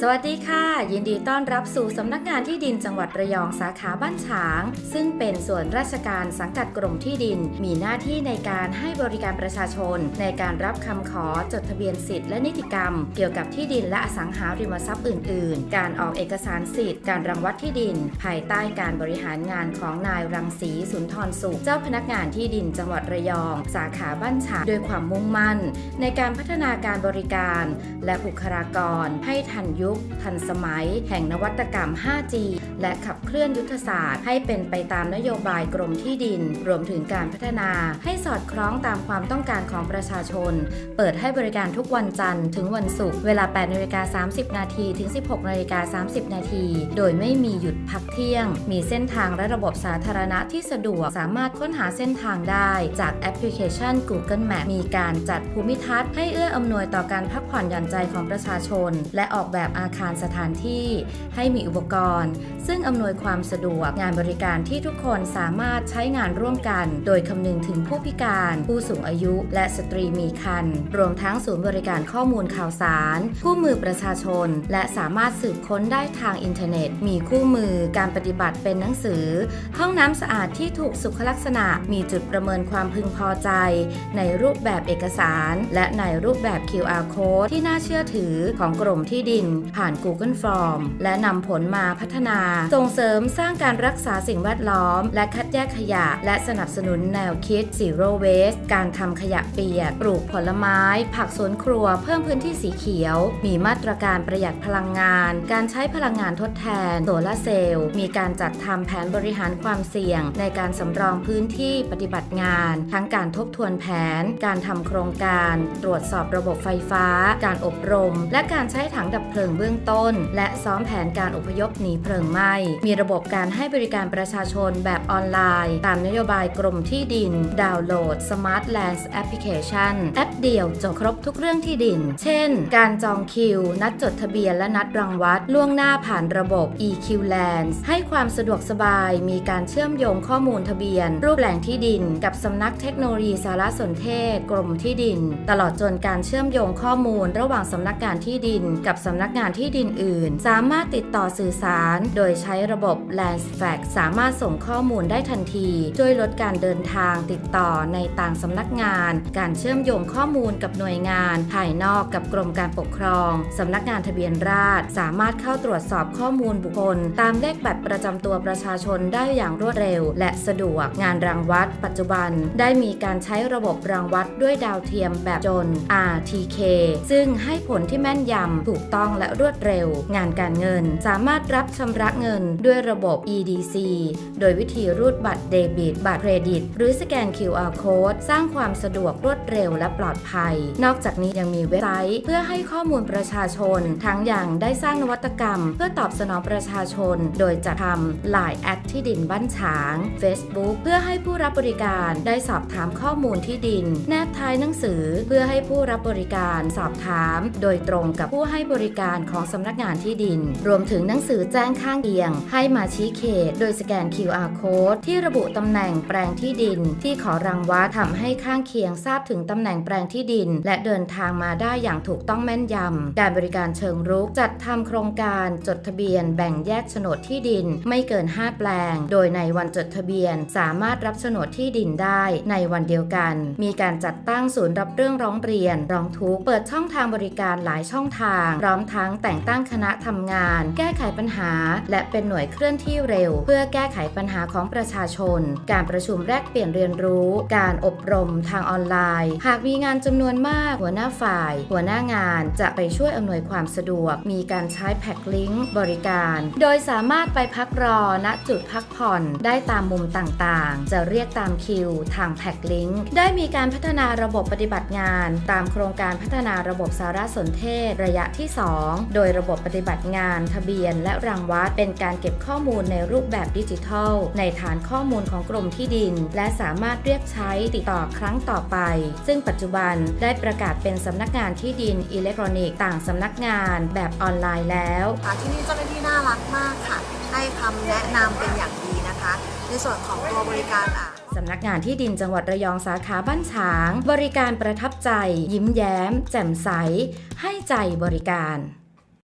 สวัสดีค่ะ ยินดีต้อนรับสู่สำนักงานที่ดินจังหวัดระยองสาขาบ้านฉาง ซึ่งเป็นส่วนราชการสังกัดกรมที่ดิน มีหน้าที่ในการให้บริการประชาชน ในการรับคำขอจดทะเบียนสิทธิและนิติกรรม เกี่ยวกับที่ดินและอสังหาริมทรัพย์อื่น ๆ การออกเอกสารสิทธิ์การรังวัดที่ดิน ภายใต้การบริหารงานของนายรังสีสุนทรสุขเจ้าพนักงานที่ดินจังหวัดระยอง สาขาบ้านฉางด้วยความมุ่งมั่น ในการพัฒนาการบริการ และบุคลากรให้ทันยุุค ทันสมัย แห่งนวัตกรรม 5G และขับเคลื่อนยุทธศาสตร์ ให้เป็นไปตามนโยบายกรมที่ดิน รวมถึงการพัฒนา ให้สอดคล้องตามความต้องการของประชาชน เปิดให้บริการทุกวันจันทร์ถึงวันศุกร์เวลา8นาฬิกา30 นาทีถึง 16นาฬิกา30 นาทีโดยไม่มีหยุดพักเที่ยง มีเส้นทางและระบบสาธารณะที่สะดวกสามารถค้นหาเส้นทางได้จากแอปพลิเคชัน Google Map มีการจัดภูมิทัศน์ให้เอื้ออำนวยต่อการพักผ่อนหย่อนใจของประชาชน และออกแบบอาคารสถานที่ ให้มีอุปกรณ์ ซึ่งอำนวยความสะดวกงานบริการที่ทุกคนสามารถใช้งานร่วมกัน โดยคำนึงถึงผู้พิการ ผู้สูงอายุ และสตรีมีครรภ์รวมทั้งศูนย์บริการข้อมูลข่าวสาร คู่มือประชาชน และสามารถสืบค้นได้ทางอินเทอร์เน็ต มีคู่มือการปฏิบัติเป็นหนังสือ ห้องน้ำสะอาดที่ถูกสุขลักษณะ มีจุดประเมินความพึงพอใจ ในรูปแบบเอกสาร และในรูปแบบ QR code ที่น่าเชื่อถือของกรมที่ดินผ่าน Google Form และนำผลมาพัฒนา ส่งเสริมสร้างการรักษาสิ่งแวดล้อม และคัดแยกขยะ และสนับสนุนแนวคิด Zero Waste การทำขยะเปียก ปลูกผลไม้ ผักสวนครัว เพิ่มพื้นที่สีเขียว มีมาตรการประหยัดพลังงาน การใช้พลังงานทดแทน โซลาร์เซลล์ มีการจัดทำแผนบริหารความเสี่ยง ในการสำรองพื้นที่ปฏิบัติงาน ทั้งการทบทวนแผน การทำโครงการ ตรวจสอบระบบไฟฟ้า การอบรม และการใช้ถังดับเพลิงเบื้องต้น และซ้อมแผนการอพยพหนีเพลิงไหม้ มีระบบการให้บริการประชาชนแบบออนไลน์ ตามนโยบายกรมที่ดิน ดาวน์โหลด Smart Lands Application แอปเดียวจบครบทุกเรื่องที่ดิน เช่น การจองคิว นัดจดทะเบียนและนัดรังวัด ล่วงหน้าผ่านระบบ EQ Lands ให้ความสะดวกสบาย มีการเชื่อมโยงข้อมูลทะเบียน รูปแหล่งที่ดิน กับสำนักเทคโนโลยีสารสนเทศ กรมที่ดิน ตลอดจนการเชื่อมโยงข้อมูล ระหว่างสำนักงานที่ดิน กับสำนักงานที่ดินอื่น สามารถติดต่อสื่อสาร โดยใช้ระบบ Land Fax สามารถส่งข้อมูลได้ทันที ช่วยลดการเดินทางติดต่อในต่างสำนักงาน การเชื่อมโยงข้อมูลกับหน่วยงาน ภายนอกกับกรมการปกครองสำนักงานทะเบียนราษฎรสามารถเข้าตรวจสอบข้อมูลบุคคล ตามเลขบัตรประจำตัวประชาชนได้อย่างรวดเร็ว และสะดวกงานรังวัด ปัจจุบัน ได้มีการใช้ระบบรังวัดด้วยดาวเทียมแบบจน RTK ซึ่งให้ผลที่แม่นยำถูกต้องและรวดเร็ว งานการเงิน สามารถรับชำระเงินด้วยระบบ EDC โดยวิธีรูดบัตรเดบิต บัตรเครดิต หรือสแกน QR code สร้างความสะดวกรวดเร็วและปลอดภัย นอกจากนี้ยังมีเว็บไซต์ เพื่อให้ข้อมูลประชาชน ทั้งอย่างได้สร้างนวัตกรรม เพื่อตอบสนองประชาชน โดยจะทำ Line แอดที่ดินบ้านฉาง Facebook เพื่อให้ผู้รับบริการได้สอบถามข้อมูลที่ดิน แนบท้ายหนังสือ เพื่อให้ผู้รับบริการสอบถาม โดยตรงกับผู้ให้บริการของสำนักงานที่ดิน รวมถึงหนังสือแจ้งข้างเคียง ให้มาชี้เขต โดยสแกน QR code ที่ระบุตำแหน่งแปลงที่ดิน ที่ขอรังวัดทำให้ข้างเคียงทราบถึงตำแหน่งแปลงที่ดิน และเดินทางมาได้อย่างถูกต้องแม่นยำการบริการเชิงรุกจัดทำโครงการจดทะเบียน แบ่งแยกโฉนดที่ดินไม่เกิน 5 แปลง โดยในวันจดทะเบียน สามารถรับโฉนดที่ดินได้ในวันเดียวกัน มีการจัดตั้งศูนย์รับเรื่องร้องเรียน ร้องทุกข์เปิดช่องทางบริการหลายช่องทางพร้อมทั้งแต่งตั้งคณะทำงาน แก้ไขปัญหา และเป็นหน่วยเคลื่อนที่เร็ว เพื่อแก้ไขปัญหาของประชาชน การประชุมแลกเปลี่ยนเรียนรู้ การอบรมทางออนไลน์ หากมีงานจำนวนมาก หัวหน้าฝ่าย หัวหน้างานจะไปช่วยอำนวยความสะดวก มีการใช้แพ็คลิงก์บริการ โดยสามารถไปพักรอณจุดพักผ่อนได้ตามมุมต่างๆ จะเรียกตามคิว ทางแพ็คลิงก์ได้มีการพัฒนาระบบปฏิบัติงาน ตามโครงการพัฒนาระบบสารสนเทศระยะที่ 2โดยระบบปฏิบัติงาน ทะเบียน และรังวัดเป็นการเก็บข้อมูลในรูปแบบดิจิทัล ในฐานข้อมูลของกรมที่ดิน และสามารถเรียกใช้ติดต่อครั้งต่อไป ซึ่งปัจจุบันได้ประกาศเป็นสำนักงานที่ดินอิเล็กทรอนิกส์ต่างสำนักงานแบบออนไลน์แล้วค่ะที่นี่เจ้าหน้าที่น่ารักมากค่ะ ให้คำแนะนำเป็นอย่างดีนะคะ ในส่วนของตัวบริการอะสำนักงานที่ดินจังหวัดระยองสาขาบ้านฉาง บริการประทับใจ ยิ้มแย้ม แจ่มใส ให้ใจบริการ